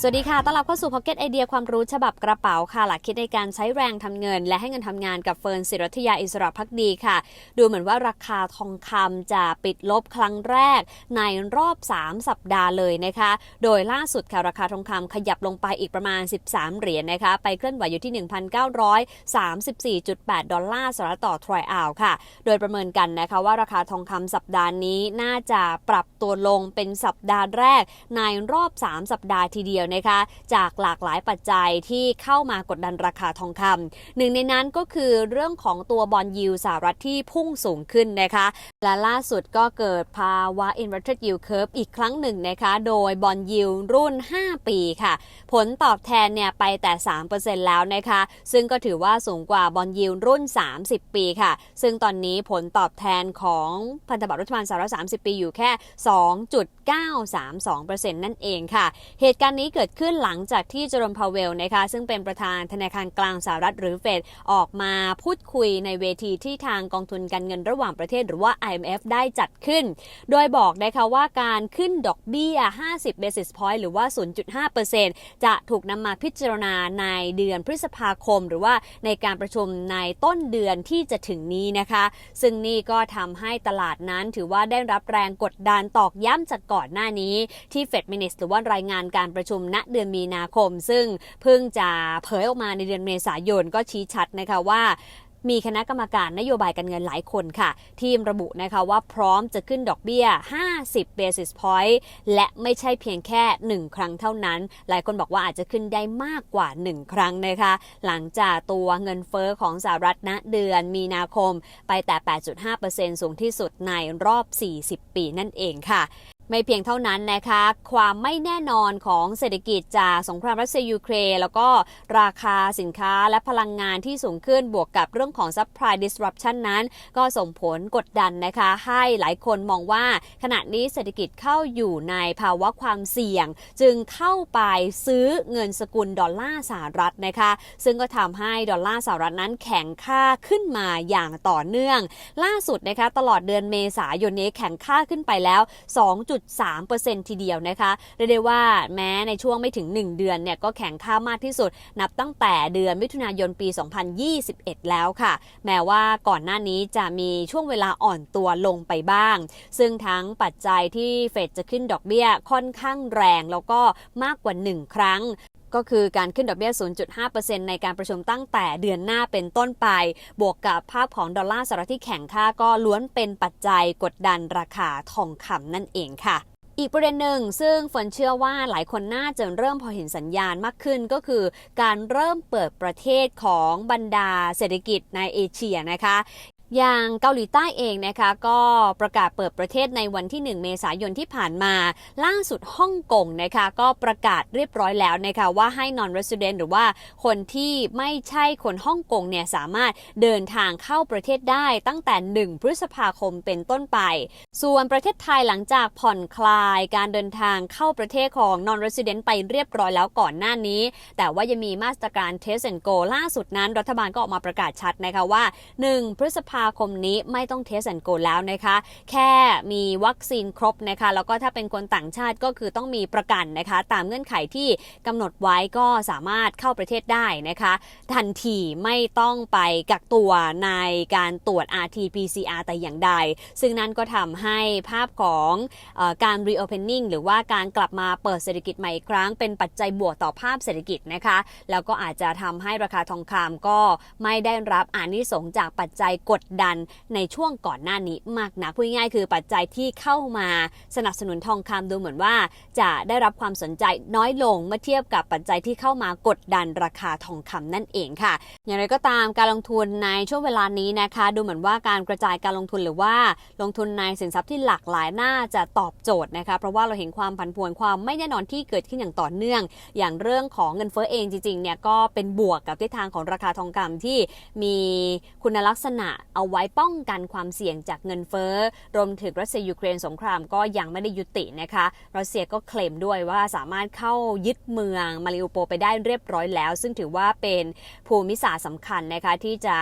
สวัสดีค่ะ ต้อนรับเข้าสู่ Pocket ไอเดียความรู้ฉบับกระเป๋าค่ะ หลักคิดในการใช้แรงทำเงิน และให้เงินทำงานกับเฟิร์นศิรัทยาอิสระพักดีค่ะ ดูเหมือนว่าราคาทองคำจะปิดลบครั้งแรกในรอบ 3 สัปดาห์เลยนะคะ โดยล่าสุดค่ะราคาทองคำขยับลงไปอีกประมาณ 13 เหรียญนะคะ ไปเคลื่อนไหวอยู่ที่ 1,934.8 ดอลลาร์สหรัฐต่อทรอยอาวค่ะ โดยประเมินกันนะคะว่าราคาทองคำสัปดาห์นี้น่าจะปรับตัวลงเป็นสัปดาห์แรกในรอบ 3 สัปดาห์ทีเดียวนะคะ จากหลากหลายปัจจัยที่เข้ามากดดันราคาทองคำหนึ่งในนั้นก็คือเรื่องของตัวบอลยูสหรัฐที่พุ่งสูงขึ้นนะคะ และล่าสุดก็เกิดภาวะ inverted yield curve อีกครั้งหนึ่งนะคะ โดยบอลยูรุ่น 5 ปีค่ะ ผลตอบแทนเนี่ยไปแต่ 3%แล้วนะคะ ซึ่งก็ถือว่าสูงกว่าบอลยูรุ่น 30 ปีค่ะ ซึ่งตอนนี้ผลตอบแทนของพันธบัตรรัฐบาลสหรัฐ30 ปีอยู่แค่ 2.932%นั่นเองค่ะ เหตุการณ์นี้เกิดขึ้นหลังจากที่เจอร์มพาวเวลนะคะซึ่งเป็นประธานธนาคารกลางสหรัฐหรือเฟดออกมาพูดคุยในเวทีที่ทางกองทุนการเงินระหว่างประเทศหรือว่า IMF ได้จัดขึ้น โดยบอกนะคะว่าการขึ้นดอกเบี้ย 50 basis point หรือว่า 0.5%จะถูกนำมาพิจารณาในเดือนพฤษภาคม หรือว่าในการประชุมในต้นเดือนที่จะถึงนี้นะคะ ซึ่งนี่ก็ทำให้ตลาดนั้นถือว่าได้รับแรงกดดันตอกย้ำจากก่อนหน้านี้ที่ Fed Minutes หรือว่ารายงานการประชุมณเดือนมีนาคม ซึ่งเพิ่งจะเผยออกมาในเดือนเมษายนก็ชี้ชัดนะคะว่ามีคณะกรรมการนโยบายการเงินหลายคนค่ะ ทีมระบุนะคะว่าพร้อมจะขึ้นดอกเบี้ย 50 basis point และไม่ใช่เพียงแค่ 1 ครั้งเท่านั้น หลายคนบอกว่าอาจจะขึ้นได้มากกว่า 1 ครั้งนะคะ หลังจากตัวเงินเฟอ้อของสหรัฐณเดือนมีนาคมไปแต่ 8.5%สูงที่สุดในรอบ 40 ปีนั่นเองค่ะ ไม่เพียงเท่านั้นนะคะ ความไม่แน่นอนของเศรษฐกิจจากสงครามรัสเซียยูเครนแล้วก็ราคาสินค้าและพลังงานที่สูงขึ้นบวกกับเรื่องของ supply disruption นั้น ก็ส่งผลกดดันนะคะ ให้หลายคนมองว่าขณะนี้เศรษฐกิจเข้าอยู่ในภาวะความเสี่ยง จึงเข้าไปซื้อเงินสกุลดอลลาร์สหรัฐนะคะ ซึ่งก็ทำให้ดอลลาร์สหรัฐนั้นแข็งค่าขึ้นมาอย่างต่อเนื่อง ล่าสุดนะคะตลอดเดือนเมษายนนี้แข็งค่าขึ้นไปแล้ว2.3%ทีเดียวนะคะเรียกได้ว่าแม้ในช่วงไม่ถึง 1 เดือนเนี่ยก็แข็งค่ามากที่สุด นับตั้งแต่เดือนมิถุนายนปี 2021 แล้วค่ะ แม้ว่าก่อนหน้านี้จะมีช่วงเวลาอ่อนตัวลงไปบ้าง ซึ่งทั้งปัจจัยที่เฟดจะขึ้นดอกเบี้ยค่อนข้างแรงแล้วก็มากกว่า 1 ครั้ง ก็คือการขึ้นดอกเบี้ย 0.5%ในการประชุมตั้งแต่เดือนหน้าเป็นต้นไป บวกกับภาพของดอลลาร์สหรัฐที่แข็งค่าก็ล้วนเป็นปัจจัยกดดันราคาทองคำนั่นเองค่ะอีกประเด็นหนึ่งซึ่งฝนเชื่อว่าหลายคนน่าจะเริ่มพอเห็นสัญญาณมากขึ้นก็คือ การเริ่มเปิดประเทศของบรรดาเศรษฐกิจในเอเชียนะคะ อย่างเกาหลีใต้เองนะคะก็ประกาศเปิดประเทศในวันที่ 1 เมษายนที่ผ่านมา ล่าสุดฮ่องกงนะคะก็ประกาศเรียบร้อยแล้วนะคะว่าให้ non resident หรือว่าคนที่ไม่ใช่คนฮ่องกงเนี่ยสามารถเดินทางเข้าประเทศได้ตั้งแต่ 1 พฤษภาคมเป็นต้นไป ส่วนประเทศไทยหลังจากผ่อนคลายการเดินทางเข้าประเทศของ non resident ไปเรียบร้อยแล้วก่อนหน้านี้ แต่ว่ายังมีมาตรการ test and go ล่าสุดนั้นรัฐบาลก็ออกมาประกาศชัดนะคะว่า 1 พฤษภาาคมนี้ไม่ต้อง test and go แล้วนะคะ แค่มีวัคซีนครบนะคะ แล้วก็ถ้าเป็นคนต่างชาติก็คือต้องมีประกันนะคะ ตามเงื่อนไขที่กำหนดไว้ก็สามารถเข้าประเทศได้นะคะ ทันทีไม่ต้องไปกักตัวในการตรวจ RT-PCR แต่อย่างใด ซึ่งนั่นก็ทำให้ภาพของออการ reopening หรือว่าการกลับมาเปิดเศรษฐกิจใหม่อีกครั้ง เป็นปัจจัยบวกต่อภาพเศรษฐกิจนะคะ แล้วก็อาจจะทำให้ราคาทองคำก็ไม่ได้รับอานิสงจากปัจจัยกดดันในช่วงก่อนหน้านี้มากนะพูดง่ายๆคือปัจจัยที่เข้ามาสนับสนุนทองคำดูเหมือนว่า จะได้รับความสนใจน้อยลงเมื่อเทียบกับปัจจัยที่เข้ามากดดันราคาทองคำนั่นเองค่ะ อย่างไรก็ตามการลงทุนในช่วงเวลานี้นะคะ ดูเหมือนว่าการกระจายการลงทุนหรือว่าลงทุนในสินทรัพย์ที่หลากหลายน่าจะตอบโจทย์นะคะ เพราะว่าเราเห็นความผันผวนความไม่แน่นอนที่เกิดขึ้นอย่างต่อเนื่อง อย่างเรื่องของเงินเฟ้อเองจริงๆเนี่ยก็เป็นบวกกับทิศทางของราคาทองคำที่มีคุณลักษณะเอาไว้ป้องกันความเสี่ยงจากเงินเฟ้อ รวมถึงรัสเซียยูเครนสงครามก็ยังไม่ได้ยุตินะคะ รัสเซียก็เคลมด้วยว่าสามารถเข้ายึดเมืองมาริอุโปไปได้เรียบร้อยแล้ว ซึ่งถือว่าเป็นภูมิศาสตร์สำคัญนะคะที่จะ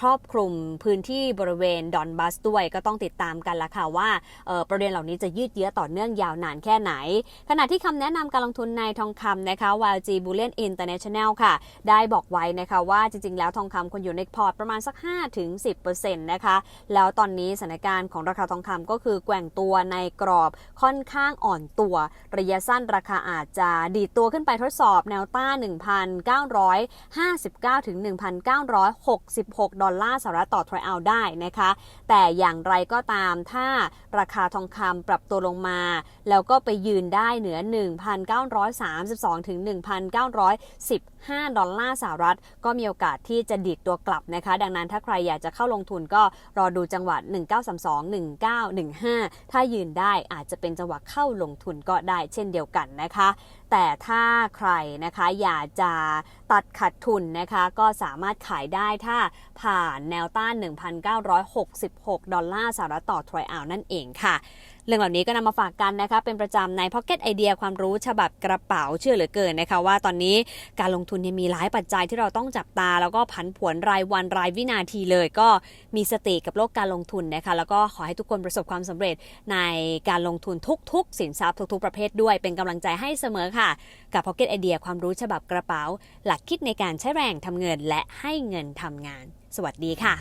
ครอบคลุมพื้นที่บริเวณดอนบัสด้วยก็ต้องติดตามกันละค่ะว่าออประเด็นเหล่านี้จะยืดเยื้อต่อเนื่องยาวนานแค่ไหน ขณะที่คำแนะนำการลงทุนในทองคำนะคะ YG Bullion International ค่ะ ได้บอกไว้นะคะว่าจริงๆ แล้วทองคำควรอยู่ในพอร์ตประมาณสัก 5-10%นะคะ แล้วตอนนี้สถานการณ์ของราคาทองคำก็คือแกว่งตัวในกรอบค่อนข้างอ่อนตัว ระยะสั้นราคาอาจจะดีดตัวขึ้นไปทดสอบแนวต้าน 1,959 ถึง 1,966 ดอลลาร์สหรัฐต่อทรอยออนซ์ได้นะคะ แต่อย่างไรก็ตามถ้าราคาทองคำปรับตัวลงมา แล้วก็ไปยืนได้เหนือ 1,932 ถึง 1,915 ดอลลาร์สหรัฐ ก็มีโอกาสที่จะดีดตัวกลับนะคะ ดังนั้นถ้าใครอยากจะเข้าลงทุนก็รอดูจังหวะ1932 1915 ถ้ายืนได้อาจจะเป็นจังหวะเข้าลงทุนก็ได้เช่นเดียวกันนะคะ แต่ถ้าใครนะคะอยากจะตัดขัดทุนนะคะ ก็สามารถขายได้ถ้าผ่านแนวต้าน 1,966 ดอลลาร์สหรัฐต่อทรอยออนซ์นั่นเองค่ะเรื่องเหล่านี้ก็นำมาฝากกันนะคะเป็นประจำใน Pocket ไอเดียความรู้ฉบับกระเป๋าเชื่อเหลือเกินนะคะ ว่าตอนนี้การลงทุนมีหลายปัจจัยที่เราต้องจับตา แล้วก็ผันผวนรายวันรายวินาทีเลย ก็มีสติกับโลกการลงทุนนะคะแล้วก็ขอให้ทุกคนประสบความสำเร็จในการลงทุนทุก ๆ สินทรัพย์ทุก ๆ ประเภทด้วย เป็นกำลังใจให้เสมอค่ะ กับ Pocket ไอเดียความรู้ฉบับกระเป๋า หลักคิดในการใช้แรงทำเงินและให้เงินทำงาน สวัสดีค่ะ